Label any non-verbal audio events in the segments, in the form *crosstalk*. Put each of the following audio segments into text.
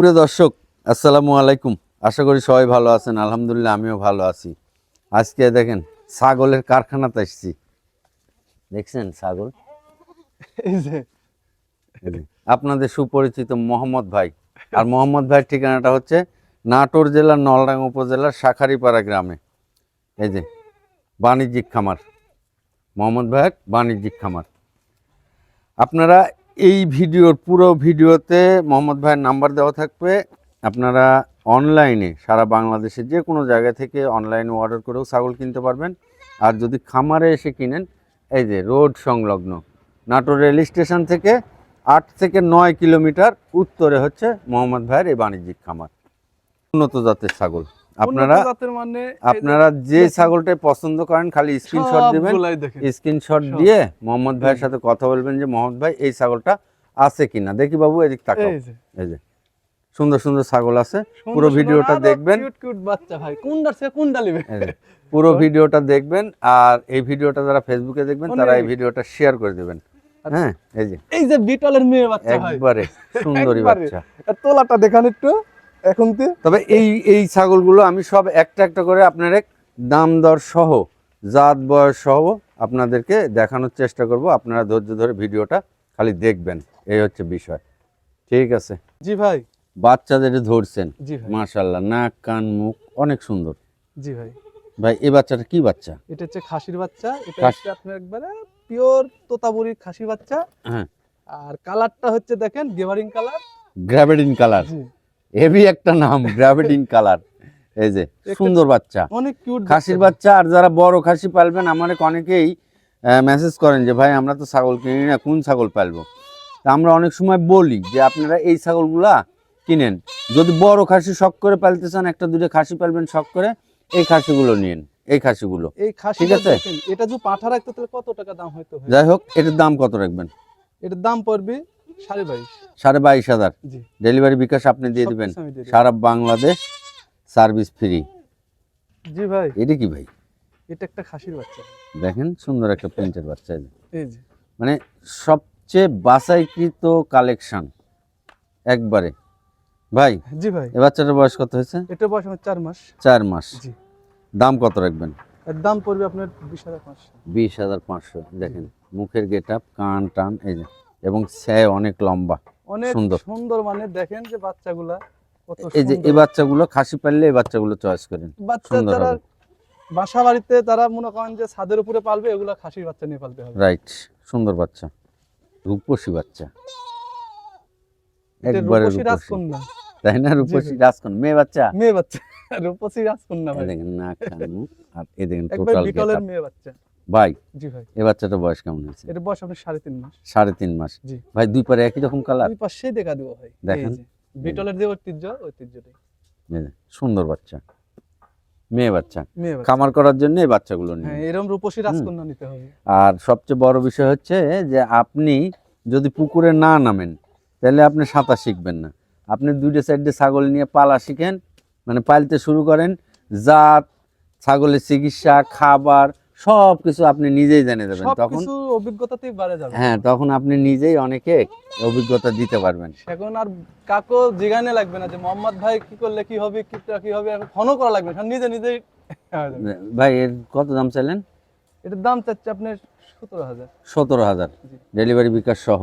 প্রিয় দর্শক আসসালামু আলাইকুম। আশা করি সবাই ভালো আছেন। আলহামদুলিল্লাহ আমিও ভালো আছি। আজকে দেখেন ছাগলের কারখানাতে এসেছি দেখছেন ছাগল? আপনাদের সুপরিচিত মোহাম্মদ ভাই। আর মোহাম্মদ ভাইয়ের ঠিকানাটা হচ্ছে নাটোর জেলার নলডাঙ্গা উপজেলার শাখারিপাড়া গ্রামে। এই যে বাণিজ্যিক খামার। মোহাম্মদ ভাইয়ের বাণিজ্যিক খামার। আপনারা এই ভিডিওর পুরো ভিডিওতে মোহাম্মদ ভাইয়ের নাম্বার দেওয়া থাকবে। আপনারা অনলাইনে সারা বাংলাদেশে যে কোনো জায়গা থেকে অনলাইনে অর্ডার করেও ছাগল কিনতে পারবেন। আর যদি খামারে এসে কিনেন, এই যে রোড সংলগ্ন, নাটোর রেল স্টেশন থেকে আট থেকে নয় কিলোমিটার উত্তরে হচ্ছে মোহাম্মদ ভাইয়ের এই বাণিজ্যিক খামার। উন্নত জাতের ছাগল। আপনারা মানে যে আপনারা যে ছাগলটাই পছন্দ করেন খালি স্ক্রিনশট দিবেন স্ক্রিনশট দিয়ে মোহাম্মদ ভাইয়ের সাথে কথা বলবেন যে মোহাম্মদ ভাই এই ছাগলটা আছে কিনা? দেখি বাবু এদিক তাকাও। এই যে। সুন্দর সুন্দর ছাগল আছে। পুরো ভিডিওটা দেখবেন। কিউট কিউট বাচ্চা ভাই। কোনটার সে কোনটা নেবে। পুরো ভিডিওটা দেখবেন আর এই ভিডিওটা যারা ফেসবুকে দেখবেন তারা এই ভিডিওটা শেয়ার করে দেবেন। আচ্ছা। হ্যাঁ এই যে। এই যে বিটলের মেয়ে বাচ্চা একবারে সুন্দরী বাচ্চা। তোলাটা দেখান একটু। এখন তে? তবে এই এই ছাগলগুলো আমি সব একটা একটা করে আপনার এক দাম দর সহ জাত বয়স সহ আপনাদেরকে দেখানোর চেষ্টা করব। আপনারা ধৈর্য ধরে ভিডিওটা খালি দেখবেন। এই হচ্ছে বিষয়। ঠিক আছে? জি ভাই। বাচ্চাদের ধরছেন। মাশাল্লাহ নাক কান মুখ অনেক সুন্দর। জি ভাই। ভাই এই বাচ্চাটা কি বাচ্চা? এটা হচ্ছে খাসির বাচ্চা। এটা। হচ্ছে আপনার একবারে পিওর তোতাবুরির খাসি বাচ্চা। হ্যাঁ। আর কালারটা হচ্ছে দেখেন গেভারিং কালার। গ্র্যাভিডিন কালার। হেভি একটা নাম গ্র্যাভিডিন কালার এই যে সুন্দর বাচ্চা। অনেক কিউট খাসির বাচ্চা আর যারা বড় খাসি পালবেন আমার অনেকেই মেসেজ করেন যে ভাই আমরা তো ছাগল কিনি না কোন ছাগল পালবো? তা আমরা অনেক সময় বলি যে আপনারা এই ছাগলগুলা কিনেন। যদি বড় খাসি শখ করে পালতে চান একটা দুটো খাসি পালবেন শখ করে এই খাসিগুলো নিন এই খাসিগুলো। এই খাসি ঠিক আছে? এটা যদি পাঠা রাখতে তাহলে কত টাকা দাম হয়তো যাই হোক এটার দাম কত রাখবেন? এটার দাম পড়বে সাড়ে বাইশ। হাজার। ডেলিভারি বিকাশ আপনি দিয়ে দিবেন। সারা বাংলাদেশ সার্ভিস ফ্রি। জি ভাই। এটা কি ভাই? এটা একটা খাসির বাচ্চা। দেখেন সুন্দর একটা প্রিন্টের বাচ্চা। মানে সবচেয়ে বাছাইকৃত কালেকশন একবারে। ভাই জি ভাই। এ বাচ্চাটার বয়স কত হয়েছে? এটা বয়স আমার চার মাস। চার মাস। জি। দাম কত রাখবেন? দাম পড়বে আপনার বিশ হাজার পাঁচশো। বিশ হাজার পাঁচশো। দেখেন মুখের গেট আপ কান টান এই যে। এবং সে অনেক লম্বা অনেক সুন্দর। সুন্দর মানে দেখেন যে বাচ্চাগুলা এই যে এই বাচ্চাগুলো খাসি পারলে এই বাচ্চাগুলো চয়েস করেন বাচ্চা সুন্দর হবে। বাসা বাড়িতে তারা মনে করেন যে ছাদের উপরে পালবে এগুলা খাসির বাচ্চা নিয়ে পালতে হবে। রাইট সুন্দর বাচ্চা রূপসী বাচ্চা। একবারে রূপসী রাজকন্যা। তাই না রূপসী ভাই। রাজকন মেয়ে বাচ্চা? মেয়ে বাচ্চা রূপসী রাজকন্যা ভাই। দেখেন না আর এই দেখেন টোটাল মেয়ে বাচ্চা। ভাই জি ভাই। এই বাচ্চাটা বয়স কেমন হয়েছে? এটা বয়স আপনার সাড়ে তিন মাস। সাড়ে তিন মাস। জি। ভাই দুই পারে একই রকম কালার দুই পাশেই দেখা দেবো ভাই। দেখেন। বিটলের যে ঐতিহ্য ঐতিহ্যটাই। সুন্দর বাচ্চা। মেয়ে বাচ্চা। খামার করার জন্য এই বাচ্চাগুলো নিয়ে হ্যাঁ এরকম রূপসী রাজকন্যা নিতে হবে। আর সবচেয়ে বড় বিষয় হচ্ছে যে আপনি যদি পুকুরে না নামেন তাহলে আপনি সাঁতার শিখবেন না। আপনি দুইটা সাইডে ছাগল নিয়ে পালা শিখেন মানে পালতে শুরু করেন। জাত ছাগলের চিকিৎসা খাবার সব কিছু আপনি নিজেই জেনে যাবেন তখন অভিজ্ঞতাতেই বাড়ে যাবে। হ্যাঁ তখন আপনি নিজেই অনেকে অভিজ্ঞতা দিতে পারবেন। এখন আর কাকো জিগানে লাগবে না যে মোহাম্মদ ভাই কি করলে কি হবে কি কি হবে? এখন ফোনও করা লাগবে না নিজে নিজেই ভাই এর কত দাম চাইলেন? এটার দাম চাচ্ছে আপনার সতেরো হাজার। সতেরো হাজার। ডেলিভারি বিকাশ সহ।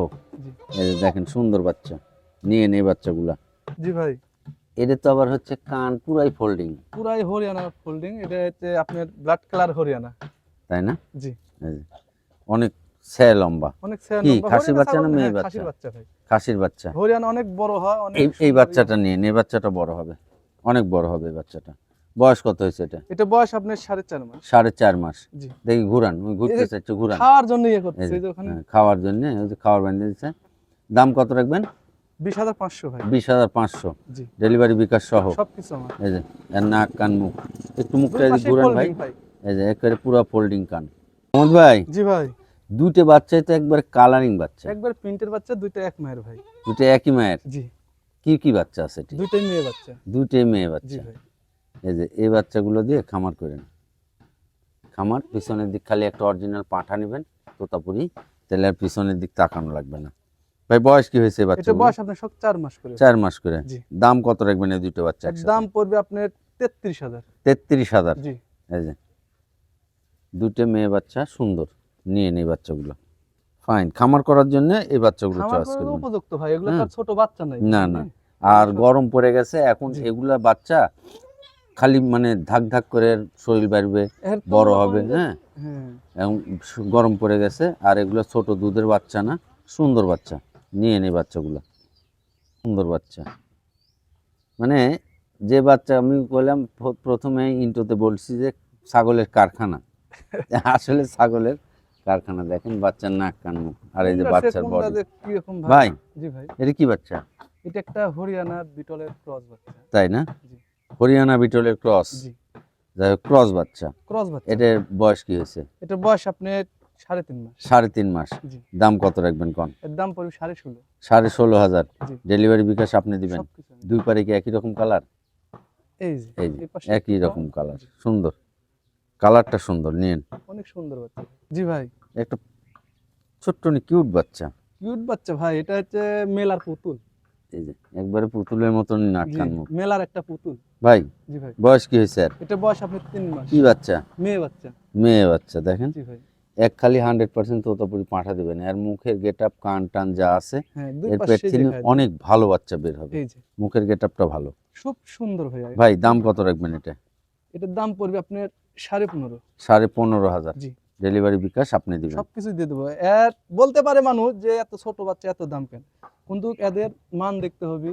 এই যে দেখেন সুন্দর বাচ্চা। নিয়ে নেই বাচ্চাগুলা। জি ভাই। এটা তো আবার হচ্ছে কান পুরাই ফোল্ডিং পুরাই হরিয়ানা ফোল্ডিং এটা হচ্ছে আপনার ব্লাড কালার হরিয়ানা। তাই না? জি। অনেক সে লম্বা। অনেক কি, লম্বা। খাসির বাচ্চা না মেয়ে হ্যাঁ, বাচ্চা? খাসির বাচ্চা ভাই। খাসির বাচ্চা। হরিয়ানা অনেক বড় হয় অনেক এই বাচ্চাটা নিয়ে এই বাচ্চাটা বড় হবে। অনেক বড় হবে এই বাচ্চাটা। বয়স কত হয়েছে এটা? এটা বয়স আপনার সাড়ে চার মাস। সাড়ে চার মাস। দেখি ঘুরান ওই ঘুরতে চাইছে ঘুরান। খাওয়ার জন্য ইয়ে করতেছে ওখানে। হ্যাঁ, খাওয়ার জন্য ওই যে খাওয়ার বানিয়ে দিচ্ছে দাম কত রাখবেন? বিশ হাজার পাঁচশো ভাই। বিশ হাজার পাঁচশো। ডেলিভারি বিকাশ সহ। সবকিছু আমার। এই যে নাক কান মুখ। একটু মুখটা ঘুরান ভাই। এই যে একেবারে পুরো ফোল্ডিং কান। মোহাম্মদ ভাই? জি ভাই। দুটো বাচ্চাই তো একবার কালারিং বাচ্চা। একবার প্রিন্টের বাচ্চা দুইটা এক মায়ের ভাই। দুটো একই মায়ের? জি। কি কি বাচ্চা আছে এটি? দুইটাই মেয়ে বাচ্চা। দুটোই মেয়ে বাচ্চা। ভাই। এই যে এই বাচ্চাগুলো দিয়ে খামার করেন খামার পিছনের দিক খালি একটা অরিজিনাল পাঁঠা নেবেন তোতাপুরি তাহলে আর পিছনের দিক তাকানো লাগবে না। ভাই বয়স কি হয়েছে বাচ্চা বয়স আপনার সব চার মাস করে। চার মাস করে। দাম কত রাখবেন এই দুটো বাচ্চা দাম পড়বে আপনার তেত্রিশ হাজার। তেত্রিশ হাজার। জি। এই যে। দুটো মেয়ে বাচ্চা সুন্দর নিয়ে নেই বাচ্চাগুলো। ফাইন খামার করার জন্য এই বাচ্চাগুলো চয়েস করবেন উপযুক্ত ভাই এগুলো তো। ছোট বাচ্চা নাই না, না। আর গরম পড়ে গেছে এখন। এগুলা বাচ্চা খালি মানে ধাক ধাক করে শরীর বাড়বে বড় হবে হ্যাঁ হ্যাঁ। এবং গরম পড়ে গেছে আর এগুলো ছোট দুধের বাচ্চা না সুন্দর বাচ্চা নিয়ে নেই বাচ্চাগুলো। সুন্দর বাচ্চা। মানে যে বাচ্চা আমি বললাম প্রথমে ইন্টোতে বলছি যে ছাগলের কারখানা। আসলে ছাগলের কারখানা দেখেন বাচ্চার নাক কান মুখ আর এই যে বাচ্চার বডি যে কীরকম ভাই জি ভাই। এটা কি বাচ্চা? এটা একটা হরিয়ানা বিটলের ক্রস বাচ্চা। তাই না? হরিয়ানা বিটলের ক্রস? জি। যাই হোক ক্রস বাচ্চা। ক্রস বাচ্চা। এটার বয়স কি হয়েছে? এটা বয়স আপনি সাড়ে তিন মাস। সাড়ে তিন মাস। দাম কত রাখবেন কন? এর দাম পড়বে সাড়ে ষোলো। সাড়ে ষোলো হাজার। ডেলিভারি বিকাশ আপনি দিবেন। দুই পারে কি একই রকম কালার? এই যে এই যে একই রকম কালার। সুন্দর। কালারটা সুন্দর নিন। অনেক সুন্দর বাচ্চা। জি ভাই। একটা ছোট্ট কিউট বাচ্চা। কিউট বাচ্চা ভাই এটা হচ্ছে মেলার পুতুল। এই যে একবারে পুতুলের মতন নাক জি, মুখ। মেলার একটা পুতুল। ভাই জি ভাই। বয়স কি হয়েছে আর? এটা বয়স আপনার তিন মাস। কি বাচ্চা? মেয়ে বাচ্চা। মেয়ে বাচ্চা দেখেন। জি ভাই। এক খালি হান্ড্রেড পার্সেন্ট তোতাপুরি পাঠা দেবেন। আর মুখের গেট আপ কান টান যা আছে হ্যাঁ এর পেট থেকে অনেক ভালো বাচ্চা বের হবে। এই যে। মুখের গেট আপটা ভালো। খুব সুন্দর ভাই। ভাই দাম কত রাখবেন এটা? এটার দাম পড়বে আপনার সাড়ে পনেরো। সাড়ে পনেরো হাজার। জি। ডেলিভারি বিকাশ আপনি দিবেন। সবকিছু দিয়ে দেবো। বলতে পারে মানুষ যে এত ছোট বাচ্চা এত দাম কেন? কিন্তু এদের মান দেখতে হবে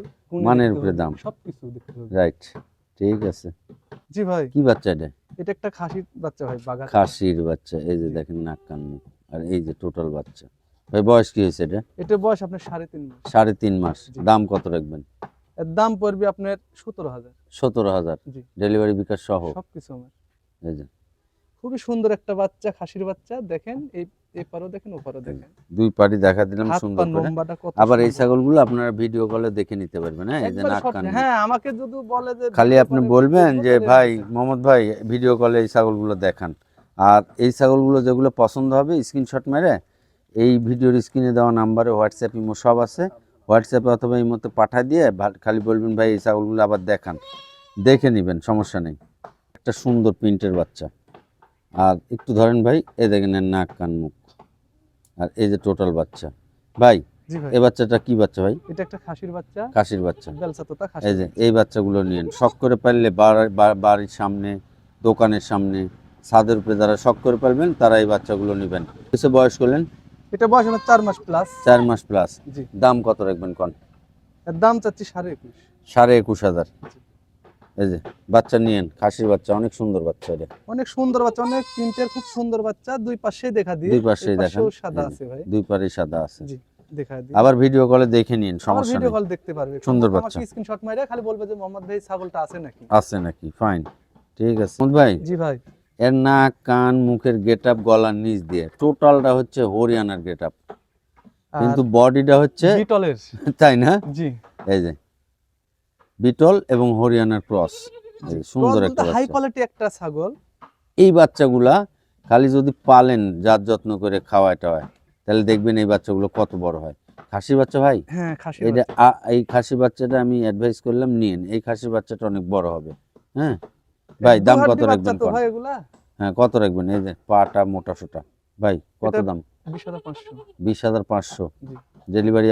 মানের উপরে দাম। সবকিছু দেখতে হবে। রাইট ঠিক আছে। জি ভাই। কি বাচ্চা এটা? এটা একটা খাসির বাচ্চা ভাই বাগা খাসির বাচ্চা এই যে দেখেন নাক কান মুখ আর এই যে টোটাল বাচ্চা। ভাই বয়স কি হয়েছে এটা? এটার বয়স আপনার সাড়ে তিন মাস। সাড়ে তিন মাস। দাম কত রাখবেন? এর দাম পড়বে আপনার সতেরো হাজার। সতেরো হাজার। জি। ডেলিভারি বিকাশ সহ। সবকিছু আমার। খুবই সুন্দর একটা বাচ্চা খাসির বাচ্চা দেখেন এই এপারও দেখেন ওপারও দেখেন। দুই পাটি দেখা দিলাম সুন্দর করে। আবার এই ছাগলগুলো আপনারা ভিডিও কলে দেখে নিতে পারবেন হ্যাঁ? এই যে নাক কান। হ্যাঁ আমাকে যদি বলে যে খালি আপনি বলবেন যে ভাই। মোহাম্মদ ভাই ভিডিও কলে এই ছাগলগুলো দেখান। আর এই ছাগলগুলো যেগুলো পছন্দ হবে স্ক্রিনশট মেরে এই ভিডিওর স্ক্রিনে দেওয়া নাম্বারে হোয়াটসঅ্যাপ ইমো সব আছে। হোয়াটসঅ্যাপে অথবা ইমোতে পাঠিয়ে দিয়ে খালি বলবেন ভাই এই ছাগলগুলো আবার দেখান। দেখে নেবেন সমস্যা নেই। একটা সুন্দর প্রিন্টের বাচ্চা। আর একটু ধরেন ভাই এ দেখেন এর নাক কান মুখ। আর এই যে টোটাল বাচ্চা। ভাই এই বাচ্চাটা কি বাচ্চা ভাই? এটা একটা খাসির বাচ্চা। এই যে এই বাচ্চাগুলো নিন শখ করে পারলে বাড়ির সামনে দোকানের সামনে ছাদের উপরে যারা শখ করে পারবেন তারা এই বাচ্চাগুলো নেবেন। কিছু বয়স করলেন? এটা বয়স আমার চার মাস প্লাস চার মাস প্লাস দাম কত রাখবেন কন? দাম চাচ্ছি সাড়ে একুশ। সাড়ে একুশ হাজার। এই যে বাচ্চা নিয়েন খাসির বাচ্চা অনেক সুন্দর বাচ্চা এটা। অনেক সুন্দর বাচ্চা অনেক প্রিন্টের খুব সুন্দর বাচ্চা দুই পাশে দেখা দিয়ে দুই পাশেও দেখান। সাদা আছে ভাই। দুই পারে সাদা আছে। জি আবার ভিডিও কলে দেখে নিন সমস্যা ভিডিও কল দেখতে পারবে। সুন্দর বাচ্চা। স্ক্রিনশট মাইরা খালি বলবে যে মোহাম্মদ ভাই ছাগলটা আছে নাকি? আছে নাকি? ফাইন ঠিক আছে। মোহাম্মদ ভাই জি ভাই। এর নাক কান মুখের গেট আপ গলার নিচ দিয়ে টোটালটা হচ্ছে হরিয়ানার গেট আপ কিন্তু বডিটা হচ্ছে বিটলের তাই না? জি। এই যে বিটল এবং হরিয়ানার ক্রস। সুন্দর একটা হাই কোয়ালিটি একটা ছাগল। এই বাচ্চাগুলা খালি যদি পালেন যার যত্ন করে খাওয়ায় টাওয়ায় তাহলে দেখবেন এই বাচ্চাগুলো কত বড় হয়। খাসি বাচ্চা ভাই? হ্যাঁ খাসি এটা এই খাসি বাচ্চাটা আমি অ্যাডভাইস করলাম নিন এই খাসি বাচ্চাটা অনেক বড় হবে। হ্যাঁ? ভাই দাম কত রাখবেন হ্যাঁ কত রাখবেন? এই যে পাটা মোটা সোটা। ভাই কত দাম? বিশ হাজার পাঁচশো। বিশ হাজার পাঁচশো। জি। ডেলিভারি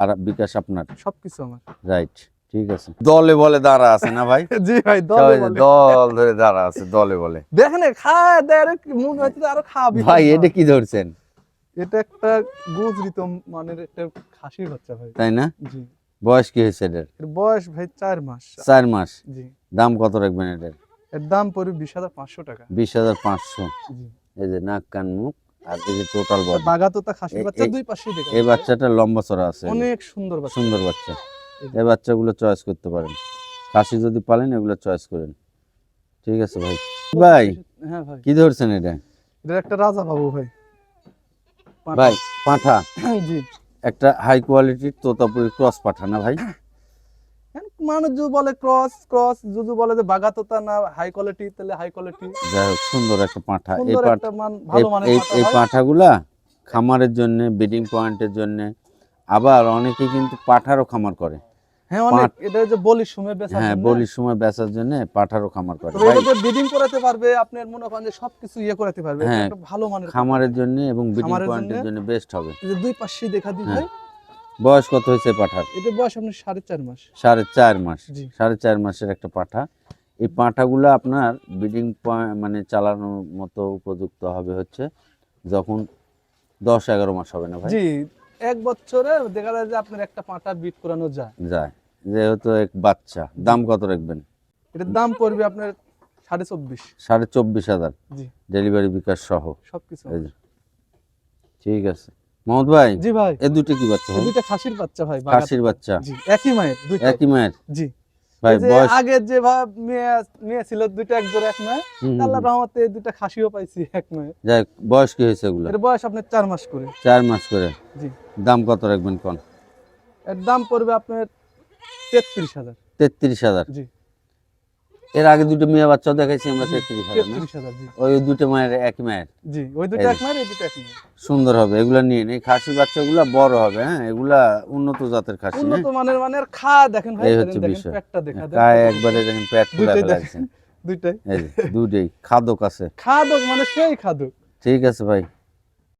আর বিকাশ আপনার। সবকিছু আমার। রাইট ঠিক আছে। দলে বলে দাঁড়া আছে না ভাই? *laughs* জি ভাই দলে দল ধরে দাঁড়া আছে দলে বলে। দেখেন খায় দেয় মনে হচ্ছে আরও খাবি ভাই এটা কি ধরছেন? এটা একটা গুজরিত মানের একটা খাসির বাচ্চা ভাই। তাই না? জি। বয়স কি হয়েছে এটার? বয়স ভাই চার মাস। চার মাস? জি। দাম কত রাখবেন এটার? এর দাম পড়বে বিশ হাজার পাঁচশো টাকা। বিশ হাজার পাঁচশো। এই যে নাক কান মুখ আর এই যে টোটাল বাগা তোতা খাসির এ- বাচ্চা দুই দেখা এই বাচ্চাটা লম্বা চড়া আছে। অনেক সুন্দর বাচ্চা। সুন্দর বাচ্চা। এই বাচ্চাগুলো চয়েস করতে পারেন। খাসি যদি পালেন এগুলো চয়েস করেন। ঠিক আছে ভাই। ভাই হ্যাঁ ভাই। কি ধরছেন এটা? এটা একটা রাজা বাবু ভাই। ভাই পাঠা? জি। একটা হাই কোয়ালিটির তোতাপুরি ক্রস পাঠা না ভাই? মানুষ যদি বলে ক্রস ক্রস যদি বলে যে বাগা তোতা না হাই কোয়ালিটি তাহলে হাই কোয়ালিটি যাই হোক সুন্দর একটা পাঠা। এই পাঁঠা এই পাঁঠাগুলা খামারের জন্য ব্রিডিং পয়েন্টের জন্য আবার অনেকে কিন্তু পাঠারও খামার করে। হ্যাঁ অনেক এটা যে বলির সময় বেচা হ্যাঁ বলির সময় বেচার জন্য পাঠারও খামার করে। ব্রিডিং করাতে পারবে আপনার মনে করেন যে সবকিছু ইয়ে করাতে পারবে হ্যাঁ, একটা ভালো মানের খামারের জন্য এবং ব্রিডিং খামারের জন্য বেস্ট হবে। যে দুই পাশে দেখা দিই হ্যাঁ। বয়স কত হয়েছে পাঠার? এটা বয়স আপনার সাড়ে চার মাস। সাড়ে চার মাস। সাড়ে চার মাসের একটা পাঠা। এই পাঁঠাগুলো আপনার ব্রিডিং মানে চালানোর মতো উপযুক্ত হবে হচ্ছে যখন দশ এগারো মাস হবে না ভাই? এক বছরে দেখা যায় যে আপনার একটা পাঁটা বিট করানো যায়। যায়। যেহেতু এক বাচ্চা দাম কত রাখবেন? এটার দাম পড়বে আপনার সাড়ে চব্বিশ। সাড়ে চব্বিশ হাজার। ডেলিভারি বিকাশ সহ। সবকিছু ঠিক আছে। মোহাম্মদ ভাই জি ভাই। এ দুটো কি বাচ্চা খাসির বাচ্চা ভাই খাসির বাচ্চা। জি একই মায়ের একই মায়ের? জি। মেয়ে মেয়ে ছিল দুইটা এক জোড়া এক মায়ে আল্লাহ রহমতে দুইটা খাসিও পাইছি এক মায়ে যাই বয়স কি হয়েছে এগুলো এর বয়স আপনার চার মাস করে। চার মাস করে। জি। দাম কত রাখবেন কোন? এর দাম পড়বে আপনার তেত্রিশ হাজার। তেত্রিশ হাজার। জি। এর আগে দুটো মেয়ে বাচ্চাও দেখাইছি আমরা তেত্রিশ হাজার ওই দুটো মায়ের একই মায়ের। জি ওই দুটো এক মায়ের এই দুটো এক সুন্দর হবে এগুলা নিয়ে নেই। খাসি বাচ্চাগুলা বড় হবে হ্যাঁ? এগুলা উন্নত জাতের খাসি হ্যাঁ? উন্নত মানের মানের খা দেখেন ভাই এই দেখেন, হচ্ছে বিষয়। পেটটা দেখা দেন গায়ে একবারে দেখেন পেট ফুলে দুইটাই দুইটাই খাদক আছে। খাদক মানে সেই খাদক। ঠিক আছে ভাই।